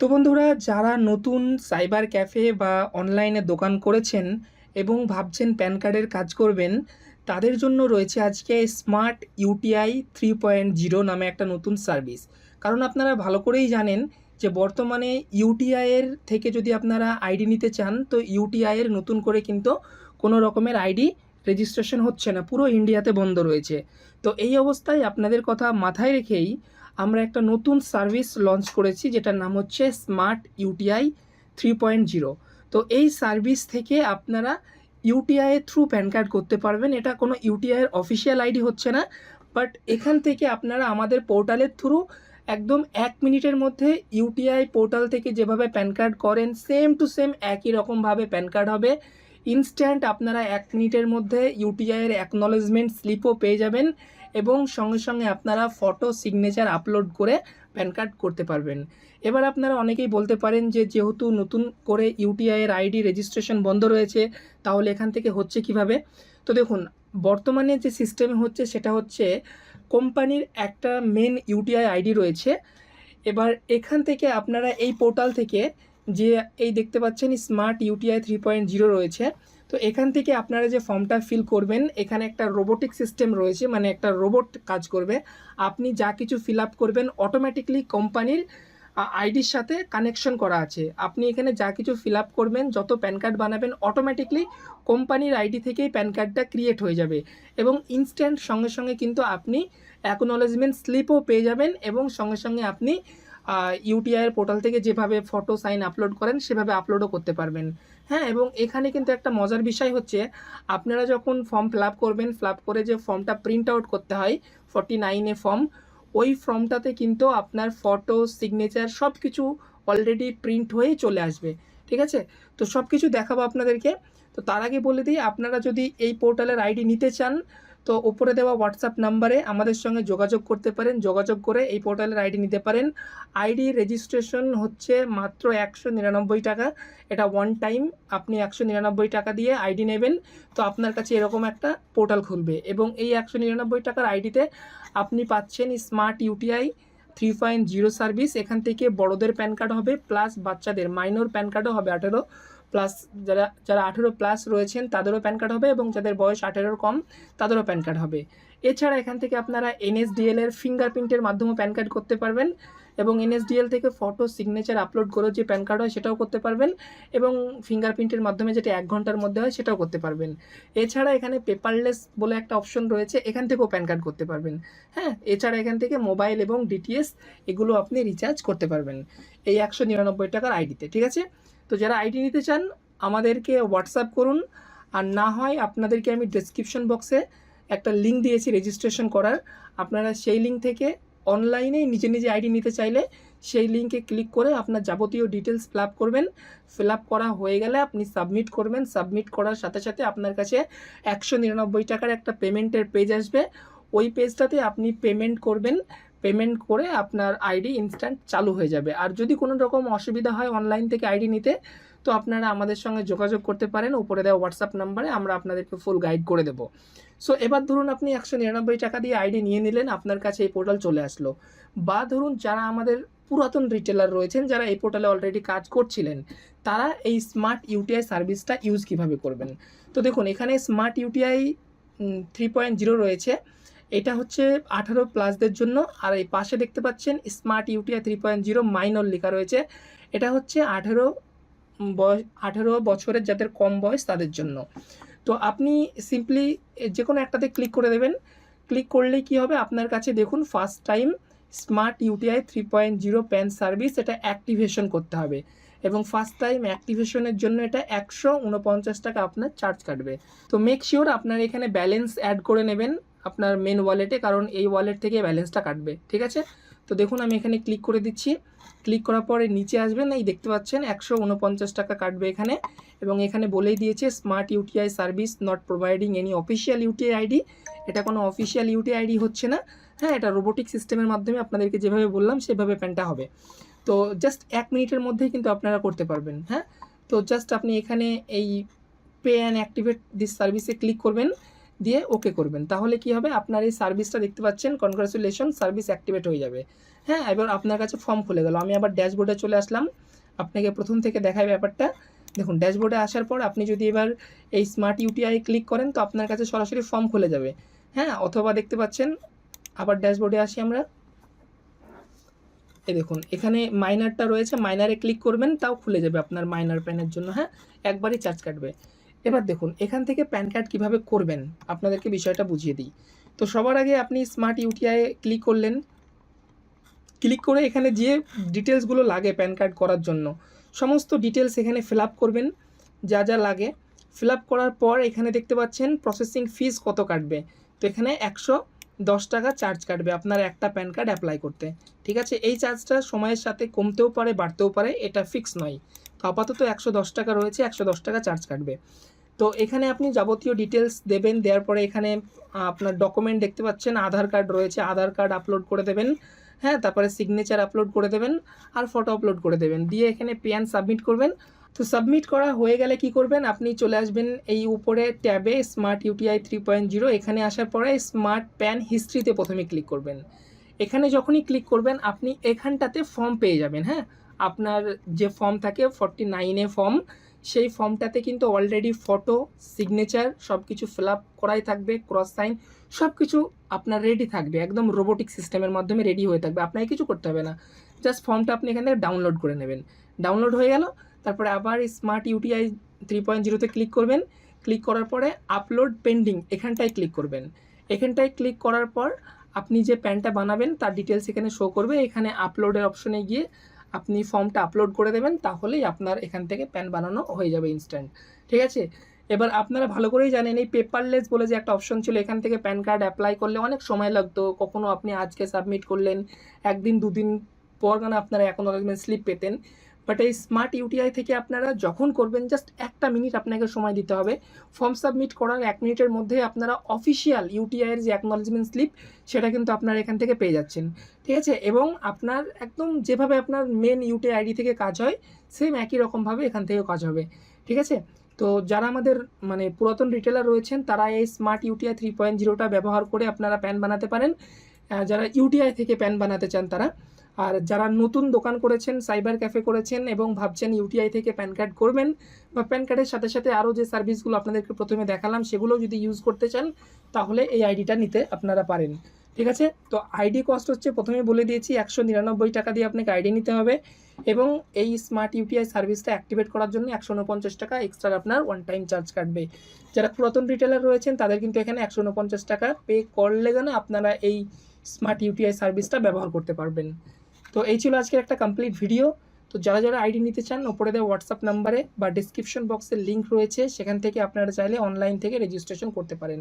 তো বন্ধুরা, যারা নতুন সাইবার ক্যাফে বা অনলাইনে দোকান করেছেন এবং ভাবছেন প্যান কার্ডের কাজ করবেন, তাদের জন্য রয়েছে আজকে smart UTI three point zero নামে একটা নতুন সার্ভিস। কারণ আপনারা ভালো করেই জানেন যে বর্তমানে ইউটিআইয়ের থেকে যদি আপনারা আইডি নিতে চান, তো ইউটিআইয়ের নতুন করে কিন্তু কোনো রকমের আইডি রেজিস্ট্রেশন হচ্ছে না, পুরো ইন্ডিয়াতে বন্ধ রয়েছে। তো এই অবস্থায় আপনাদের কথা মাথায় রেখেই আমরা একটা নতুন সার্ভিস লঞ্চ করেছি, যেটার নাম হচ্ছে smart UTI three point zero তো এই সার্ভিস থেকে আপনারা ইউটিআই এর থ্রু প্যান কার্ড করতে পারবেন। এটা কোনো ইউটিআই এর অফিসিয়াল আইডি হচ্ছে না বাট এখান থেকে আপনারা আমাদের পোর্টালের থ্রু একদম এক মিনিটের মধ্যে ইউটিআই পোর্টাল থেকে যেভাবে প্যান কার্ড করেন সেম টু সেম একই রকমভাবে প্যান কার্ড হবে। ইনস্ট্যান্ট আপনারা এক মিনিটের মধ্যে ইউটিআইয়ের অ্যাকনলেজমেন্ট স্লিপও পেয়ে যাবেন। এবং সঙ্গে সঙ্গে আপনারা ফটো সিগনেচার আপলোড করে প্যান কার্ড করতে পারবেন। এবার আপনারা অনেকেই বলতে পারেন যে, যেহেতু নতুন করে ইউটিআইয়ের আইডি রেজিস্ট্রেশন বন্ধ রয়েছে, তাহলে এখান থেকে হচ্ছে কীভাবে? তো দেখুন, বর্তমানে যে সিস্টেম হচ্ছে সেটা হচ্ছে কোম্পানির একটা মেন ইউটিআই আইডি রয়েছে। এবার এখান থেকে আপনারা এই পোর্টাল থেকে যে এই দেখতে পাচ্ছেন smart UTI three point zero রয়েছে। তো এখান থেকে আপনারা যে ফর্মটা ফিল করবেন, এখানে একটা রোবোটিক সিস্টেম রয়েছে মানে একটা রোবট কাজ করবে। আপনি যা কিছু ফিল আপ করবেন অটোমেটিকলি কোম্পানির আইডির সাথে কানেকশন করা আছে। আপনি এখানে যা কিছু ফিল আপ করবেন, যত প্যান কার্ড বানাবেন অটোমেটিকলি কোম্পানির আইডি থেকেই প্যান কার্ডটা ক্রিয়েট হয়ে যাবে। এবং ইনস্ট্যান্ট সঙ্গে সঙ্গে কিন্তু আপনি অ্যাকনোলেজমেন্ট স্লিপও পেয়ে যাবেন এবং সঙ্গে সঙ্গে আপনি ইউটিআইয়ের পোর্টাল থেকে যেভাবে ফটো সাইন আপলোড করেন, সেভাবে আপলোডও করতে পারবেন। হ্যাঁ এবং এখানে কিন্তু একটা মজার বিষয় হচ্ছে, আপনারা যখন ফর্ম ফিল করবেন ফিল করে যে ফর্মটা প্রিন্ট আউট করতে হয় ফর্টি নাইনে ফর্ম ওই ফর্মটাতে কিন্তু আপনার ফটো সিগনেচার সব কিছু অলরেডি প্রিন্ট হয়ে চলে আসবে। ঠিক আছে? তো সব কিছু দেখাবো আপনাদেরকে। তো তার আগে বলে দিই, আপনারা যদি এই পোর্টালের আইডি নিতে চান তো ওপরে দেওয়া হোয়াটসঅ্যাপ নাম্বারে আমাদের সঙ্গে যোগাযোগ করতে পারেন। যোগাযোগ করে এই পোর্টালের আইডি নিতে পারেন। আইডি রেজিস্ট্রেশন হচ্ছে মাত্র একশো নিরানব্বই টাকা। এটা ওয়ান টাইম আপনি একশো নিরানব্বই টাকা দিয়ে আইডি নেবেন। তো আপনার কাছে এরকম একটা পোর্টাল খুলবে এবং এই একশো নিরানব্বই টাকার আইডিতে আপনি পাচ্ছেন smart UTI three point zero service এখান থেকে বড়দের প্যান কার্ড হবে প্লাস বাচ্চাদের, মাইনর প্যান কার্ডও হবে আঠেরো। প্লাস যারা যারা আঠেরো প্লাস রয়েছেন তাদেরও প্যান কার্ড হবে এবং যাদের বয়স আঠেরোর কম তাদেরও প্যান কার্ড হবে। এছাড়া এখান থেকে আপনারা এনএসডিএল এর ফিঙ্গারপ্রিন্টের মাধ্যমে প্যান কার্ড করতে পারবেন এবং এনএসডিএল থেকে ফটো সিগনেচার আপলোড করে যে প্যান কার্ড হয় সেটাও করতে পারবেন এবং ফিঙ্গারপ্রিন্টের মাধ্যমে যেটা এক ঘণ্টার মধ্যে হয় সেটাও করতে পারবেন। এছাড়া এখানে পেপারলেস বলে একটা অপশন রয়েছে, এখান থেকেও প্যান কার্ড করতে পারবেন। হ্যাঁ এছাড়া এখান থেকে মোবাইল এবং ডিটিএস এগুলো আপনি রিচার্জ করতে পারবেন। এই একশো নিরানব্বই টাকার আইডিতে ঠিক আছে? তো যারা আইডি নিতে চান, আমাদেরকে হোয়াটসঅ্যাপ করুন। আর না হয় আপনাদেরকে আমি ডেসক্রিপশন বক্সে একটা লিঙ্ক দিয়েছি রেজিস্ট্রেশন করার। আপনারা সেই লিঙ্ক থেকে অনলাইনে নিজে নিজে আইডি নিতে চাইলে সেই লিঙ্কে ক্লিক করে আপনার যাবতীয় ডিটেলস ফিল আপ করবেন। ফিল আপ করা হয়ে গেলে আপনি সাবমিট করবেন। সাবমিট করার সাথে সাথে আপনার কাছে একশো নিরানব্বই টাকার একটা পেমেন্টের পেজ আসবে। ওই পেজটাতে আপনি পেমেন্ট করবেন। পেমেন্ট করে আপনার আইডি ইনস্ট্যান্ট চালু হয়ে যাবে। আর যদি কোনো রকম অসুবিধা হয় অনলাইন থেকে আইডি নিতে, তো আপনারা আমাদের সঙ্গে যোগাযোগ করতে পারেন। উপরে দেওয়া হোয়াটসঅ্যাপ নাম্বারে আমরা আপনাদেরকে ফুল গাইড করে দেবো। সো এবার ধরুন আপনি একশো নিরানব্বই টাকা দিয়ে আইডি নিয়ে নিলেন, আপনার কাছে এই পোর্টাল চলে আসলো। বা ধরুন যারা আমাদের পুরাতন রিটেলার রয়েছেন, যারা এই পোর্টালে অলরেডি কাজ করছিলেন, তারা এই স্মার্ট ইউটিআই সার্ভিসটা ইউজ কীভাবে করবেন? তো দেখুন, এখানে smart UTI three point zero রয়েছে। এটা হচ্ছে আঠারো প্লাসদের জন্য। আর এই পাশে দেখতে পাচ্ছেন smart UTI three point zero minor লেখা রয়েছে। এটা হচ্ছে আঠেরো বয়স আঠেরো বছরের যাদের কম বয়স তাদের জন্য। তো আপনি সিম্পলি যে কোনো একটাতে ক্লিক করে দেবেন। ক্লিক করলেই কী হবে? আপনার কাছে দেখুন first time smart UTI three point zero PAN service এটা অ্যাক্টিভেশন করতে হবে। এবং ফার্স্ট টাইম অ্যাক্টিভেশনের জন্য এটা একশো উনপঞ্চাশ টাকা আপনার চার্জ কাটবে। তো মেক শিওর আপনার এখানে ব্যালেন্স অ্যাড করে নেবেন। আপনার মেন ওয়ালেটে কারণ এই ওয়ালেট থেকে ব্যালেন্সটা কাটবে, ঠিক আছে? তো দেখুন, আমি এখানে ক্লিক করে দিচ্ছি। ক্লিক করার পরে নিচে আসবেন, এই দেখতে পাচ্ছেন, একশো উনপঞ্চাশ টাকা কাটবে এখানে। এবং এখানে বলেই দিয়েছে smart UTI service not providing any official UTI ID এটা কোনো অফিসিয়াল ইউটিআই আইডি হচ্ছে না। হ্যাঁ এটা রোবোটিক সিস্টেমের মাধ্যমে আপনাদেরকে যেভাবে বললাম, সেভাবে প্যানটা হবে। তো জাস্ট এক মিনিটের মধ্যেই কিন্তু আপনারা করতে পারবেন হ্যাঁ? তো জাস্ট আপনি এখানে এই পে অ্যান্ড অ্যাক্টিভেট দিস সার্ভিসে ক্লিক করবেন। দিয়ে ওকে করবেন। তাহলে কি হবে? আপনার এই সার্ভিসটা দেখতে পাচ্ছেন কনগ্রাচুলেশন সার্ভিস অ্যাক্টিভেট হয়ে যাবে। হ্যাঁ এবার আপনার কাছে ফর্ম খুলে গেল। আমি আবার ড্যাশবোর্ডে চলে আসলাম। আপনাকে প্রথম থেকে দেখাই ব্যাপারটা। দেখুন ড্যাশবোর্ডে আসার পর আপনি যদি এবার এই স্মার্ট ইউটিআই ক্লিক করেন, তো আপনার কাছে সরাসরি ফর্ম খুলে যাবে। হ্যাঁ অথবা দেখতে পাচ্ছেন, আবার ড্যাশবোর্ডে আসি আমরা। এই দেখুন, এখানে মাইনারটা রয়েছে। মাইনারে ক্লিক করবেন, তাও খুলে যাবে আপনার মাইনার প্যানের জন্য। হ্যাঁ একবারই চার্জ কাটবে। এবার দেখুন, এখান থেকে প্যান কার্ড কীভাবে করবেন? আপনাদেরকে বিষয়টা বুঝিয়ে দিই। তো সবার আগে আপনি স্মার্ট ইউটিআই ক্লিক করলেন। ক্লিক করে এখানে যে ডিটেলসগুলো লাগে প্যান কার্ড করার জন্য, সমস্ত ডিটেলস এখানে ফিল করবেন, যা যা লাগে। ফিল করার পর এখানে দেখতে পাচ্ছেন প্রসেসিং ফিস কত কাটবে। তো এখানে একশো দশ টাকা চার্জ কাটবে আপনার একটা প্যান কার্ড অ্যাপ্লাই করতে। ঠিক আছে? এই চার্জটা সময়ের সাথে কমতেও পারে, বাড়তেও পারে, এটা ফিক্স নয়। তো আপাতত একশো দশ টাকা রয়েছে, একশো দশ টাকা চার্জ কাটবে। তো এখানে আপনি যাবতীয় ডিটেলস দেবেন, দেওয়ার পরে এখানে আপনার ডকুমেন্ট দেখতে পাচ্ছেন, আধার কার্ড রয়েছে, আধার কার্ড আপলোড করে দেবেন হ্যাঁ তারপরে সিগনেচার আপলোড করে দেবেন আর ফটো আপলোড করে দেবেন, দিয়ে এখানে প্যান সাবমিট করবেন। তো সাবমিট করা হয়ে গেলে কি করবেন? আপনি চলে আসবেন এই উপরে ট্যাবে smart UTI three point zero এখানে আসার পরে স্মার্ট প্যান হিস্ট্রিতে প্রথমে ক্লিক করবেন। এখানে যখনই ক্লিক করবেন, আপনি এখানটাতে ফর্ম পেয়ে যাবেন হ্যাঁ। আপনার যে ফর্ম থাকে ফর্টি নাইনে ফর্ম সেই ফর্মটাতে কিন্তু অলরেডি ফটো সিগনেচার সব কিছু ফিল আপ করাই থাকবে ক্রস সাইন সব কিছু আপনার রেডি থাকবে, একদম রোবোটিক সিস্টেমের মাধ্যমে রেডি হয়ে থাকবে, আপনাকে কিছু করতে হবে না। জাস্ট ফর্মটা আপনি এখান থেকে ডাউনলোড করে নেবেন। ডাউনলোড হয়ে গেল, তারপরে আবার স্মার্ট ইউটিআই থ্রি পয়েন্ট জিরোতে ক্লিক করবেন। ক্লিক করার পরে আপলোড পেন্ডিং এখানটায় ক্লিক করবেন। এখানটায় ক্লিক করার পর আপনি যে প্যানটা বানাবেন, তার ডিটেলস এখানে শো করবে। এখানে আপলোডের অপশনে গিয়ে আপনি ফর্মটা আপলোড করে দেবেন, তাহলেই আপনার এখান থেকে প্যান বানানো হয়ে যাবে ইনস্ট্যান্ট ঠিক আছে? এবার আপনারা ভালো করেই জানেন, এই পেপারলেস বলে যে একটা অপশন ছিল, এখান থেকে প্যান কার্ড অ্যাপ্লাই করলে অনেক সময় লাগতো কখনও আপনি আজকে সাবমিট করলেন, একদিন, দুদিন পর কেন আপনারা এখন অনেকদিন স্লিপ পেতেন। বাট এই স্মার্ট ইউটিআই থেকে আপনারা যখন করবেন জাস্ট একটা মিনিট আপনাকে সময় দিতে হবে। ফর্ম সাবমিট করার এক মিনিটের মধ্যে আপনারা অফিসিয়াল ইউটিআইয়ের যে অ্যাকনোলেজমেন্ট স্লিপ সেটা কিন্তু আপনারা এখান থেকে পেয়ে যাচ্ছেন। ঠিক আছে? এবং আপনার একদম যেভাবে আপনার মেন ইউটিআই আইডি থেকে কাজ হয় সেম একই রকমভাবে এখান থেকেও কাজ হবে। ঠিক আছে? তো যারা আমাদের মানে পুরাতন রিটেলার রয়েছেন, তারা এই স্মার্ট ইউটিআই থ্রি পয়েন্ট জিরোটা ব্যবহার করে আপনারা প্যান বানাতে পারেন। যারা ইউটিআই থেকে প্যান বানাতে চান তারা। আর যারা নতুন দোকান করেছেন, সাইবার ক্যাফে করেছেন এবং ভাবছেন ইউটিআই থেকে প্যান কার্ড করবেন বা প্যান কার্ডের সাথে সাথে আরও যে সার্ভিসগুলো আপনাদেরকে প্রথমে দেখালাম সেগুলো যদি ইউজ করতে চান, তাহলে এই আইডিটা নিতে আপনারা পারেন। ঠিক আছে? তো আইডি কস্ট হচ্ছে প্রথমে বলে দিয়েছি, একশো নিরানব্বই টাকা দিয়ে আপনাকে আইডি নিতে হবে এবং এই স্মার্ট ইউটিআই সার্ভিসটা অ্যাক্টিভেট করার জন্য একশো উনপঞ্চাশ টাকা এক্সট্রা আপনার ওয়ান টাইম চার্জ কাটবে। যারা পুরাতন রিটেলার রয়েছেন, তাদের কিন্তু এখানে একশো উনপঞ্চাশ টাকা পে করলে যেন আপনারা এই স্মার্ট ইউটিআই সার্ভিসটা ব্যবহার করতে পারবেন। তো এই ছিল আজকের একটা কমপ্লিট ভিডিও তো যারা যারা আইডি নিতে চান, ওপরে দেওয়া হোয়াটসঅ্যাপ নাম্বারে বা ডিসক্রিপশন বক্সের লিঙ্ক রয়েছে, সেখান থেকে আপনারা চাইলে অনলাইন থেকে রেজিস্ট্রেশন করতে পারেন।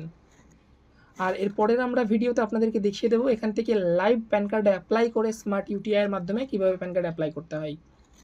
আর এরপরের আমরা ভিডিওতে আপনাদেরকে দেখিয়ে দেবো, এখান থেকে লাইভ প্যান কার্ড অ্যাপ্লাই করে স্মার্ট ইউটিআইয়ের মাধ্যমে কীভাবে প্যান কার্ড অ্যাপ্লাই করতে হয়।